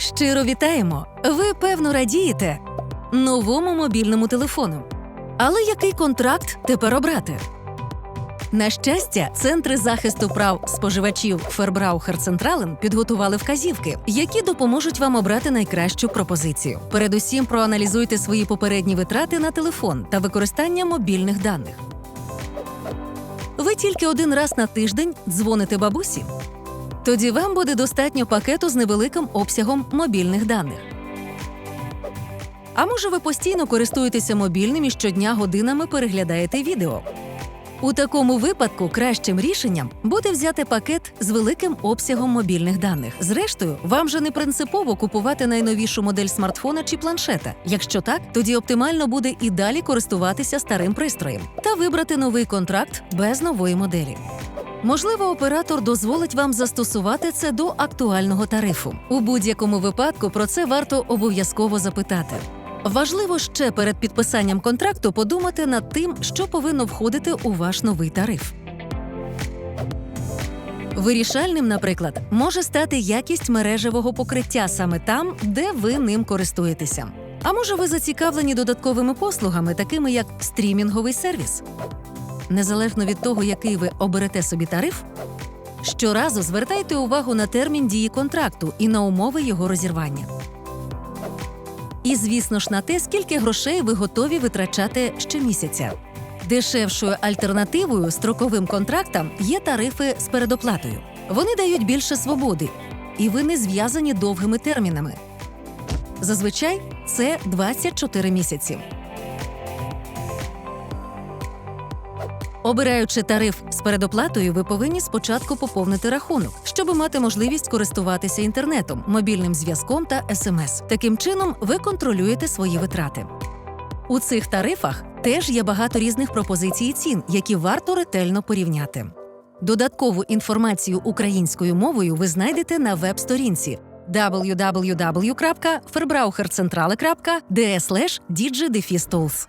Щиро вітаємо! Ви певно радієте новому мобільному телефону. Але який контракт тепер обрати? На щастя, центри захисту прав споживачів Фербраухер Централен підготували вказівки, які допоможуть вам обрати найкращу пропозицію. Передусім, проаналізуйте свої попередні витрати на телефон та використання мобільних даних. Ви тільки один раз на тиждень дзвоните бабусі. Тоді вам буде достатньо пакету з невеликим обсягом мобільних даних. А може, ви постійно користуєтеся мобільним і щодня годинами переглядаєте відео. У такому випадку кращим рішенням буде взяти пакет з великим обсягом мобільних даних. Зрештою, вам же не принципово купувати найновішу модель смартфона чи планшета. Якщо так, тоді оптимально буде і далі користуватися старим пристроєм та вибрати новий контракт без нової моделі. Можливо, оператор дозволить вам застосувати це до актуального тарифу. У будь-якому випадку про це варто обов'язково запитати. Важливо ще перед підписанням контракту подумати над тим, що повинно входити у ваш новий тариф. Вирішальним, наприклад, може стати якість мережевого покриття саме там, де ви ним користуєтеся. А може, ви зацікавлені додатковими послугами, такими як стрімінговий сервіс? Незалежно від того, який ви оберете собі тариф, щоразу звертайте увагу на термін дії контракту і на умови його розірвання. І, звісно ж, на те, скільки грошей ви готові витрачати щомісяця. Дешевшою альтернативою строковим контрактам є тарифи з передоплатою. Вони дають більше свободи, і ви не зв'язані довгими термінами. Зазвичай це 24 місяці. Обираючи тариф з передоплатою, ви повинні спочатку поповнити рахунок, щоб мати можливість користуватися інтернетом, мобільним зв'язком та смс. Таким чином, ви контролюєте свої витрати. У цих тарифах теж є багато різних пропозицій і цін, які варто ретельно порівняти. Додаткову інформацію українською мовою ви знайдете на веб-сторінці www.ferbrauchercentrale.de digidefistools.